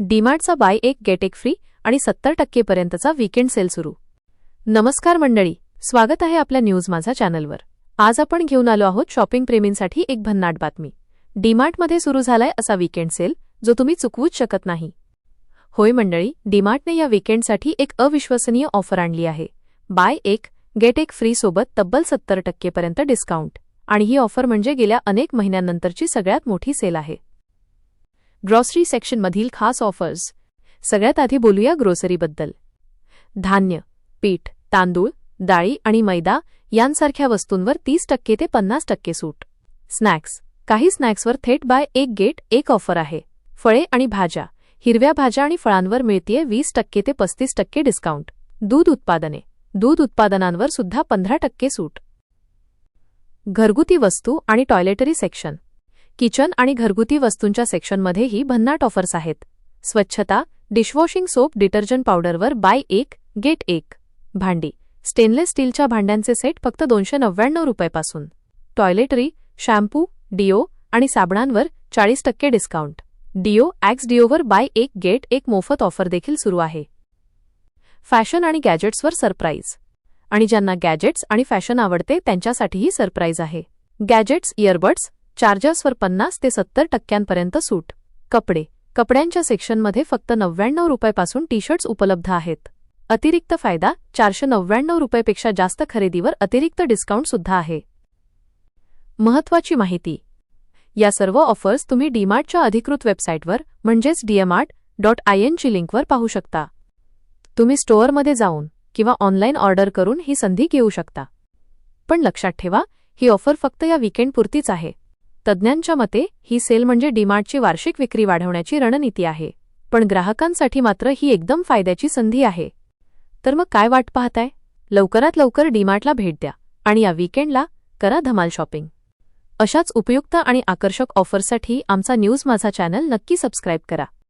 डीमार्टचा buy एक get एक free आणि सत्तर टक्केपर्यंतचा वीकेंड सेल सुरू. नमस्कार मंडळी स्वागत आहे आपल्या न्यूज माझा चॅनलवर. आज आपण घेऊन आलो आहोत शॉपिंग प्रेमींसाठी एक भन्नाट बातमी. डीमार्टमध्ये सुरू झालाय असा वीकेंड सेल जो तुम्ही चुकवूच शकत नाही. होय मंडळी डीमार्टने या वीकेंडसाठी एक अविश्वसनीय ऑफर आणली आहे. बाय एक गेट एक फ्री सोबत तब्बल सत्तर टक्केपर्यंत डिस्काउंट. आणि ही ऑफर म्हणजे गेल्या अनेक महिन्यांनंतरची सगळ्यात मोठी सेल आहे. ग्रॉसरी सेक्शनमधील खास ऑफर्स सगळ्यात आधी बोलूया ग्रोसरीबद्दल धान्य, पीठ, तांदूळ, डाळी आणि मैदा यांसारख्या वस्तूंवर तीस टक्के ते पन्नास टक्के सूट. स्नॅक्स काही स्नॅक्सवर थेट बाय एक गेट एक ऑफ़र आहे. फळे आणि भाज्या. हिरव्या भाज्या आणि फळांवर मिळतीये वीस टक्के ते पस्तीस टक्के डिस्काउंट दूध उत्पादने. दूध उत्पादनांवर सुद्धा पंधरा टक्के सूट. घरगुती वस्तू आणि टॉयलेटरी सेक्शन किचन आणि घरगुती वस्तूंच्या सेक्शनमध्येही भन्नाट ऑफर्स आहेत. स्वच्छता डिशवॉशिंग सोप डिटर्जंट पावडरवर बाय एक गेट एक. भांडी स्टेनलेस स्टीलच्या भांड्यांचे सेट फक्त दोनशे नव्याण्णव रुपयापासून. टॉयलेटरी शॅम्पू डिओ आणि साबणांवर चाळीस टक्के डिस्काउंट. डिओ ॲक्स डिओवर बाय एक गेट एक मोफत ऑफर देखील सुरू आहे. फॅशन आणि गॅजेट्सवर सरप्राईज. आणि ज्यांना गॅजेट्स आणि फॅशन आवडते त्यांच्यासाठीही सरप्राईज आहे. गॅजेट्स इयरबड्स चार्जर्सवर पन्नास ते सत्तर टक्क्यांपर्यंत सूट. कपडे. कपड्यांच्या सेक्शनमध्ये फक्त नव्याण्णव रुपयापासून टी शर्ट्स उपलब्ध आहेत. अतिरिक्त फायदा चारशे नव्याण्णव रुपयेपेक्षा जास्त खरेदीवर अतिरिक्त डिस्काउंट सुद्धा आहे. महत्वाची माहिती. या सर्व ऑफर्स तुम्ही डीमार्टच्या अधिकृत वेबसाईटवर म्हणजेच डीएमार्ट डॉट आय एनची लिंकवर पाहू शकता. तुम्ही स्टोअरमध्ये जाऊन किंवा ऑनलाईन ऑर्डर करून ही संधी घेऊ शकता. पण लक्षात ठेवा ही ऑफर फक्त या वीकेंडपुरतीच आहे. तज्ज्ञांच्या मते ही सेल म्हणजे डीमार्टची वार्षिक विक्री वाढवण्याची रणनीती आहे. पण ग्राहकांसाठी मात्र ही एकदम फायद्याची संधी आहे. तर मग काय वाट पाहताय? लवकरात लवकर डीमार्टला भेट द्या आणि या वीकेंडला करा धमाल शॉपिंग. अशाच उपयुक्त आणि आकर्षक ऑफरसाठी आमचा न्यूज माझा चॅनल नक्की सबस्क्राईब करा.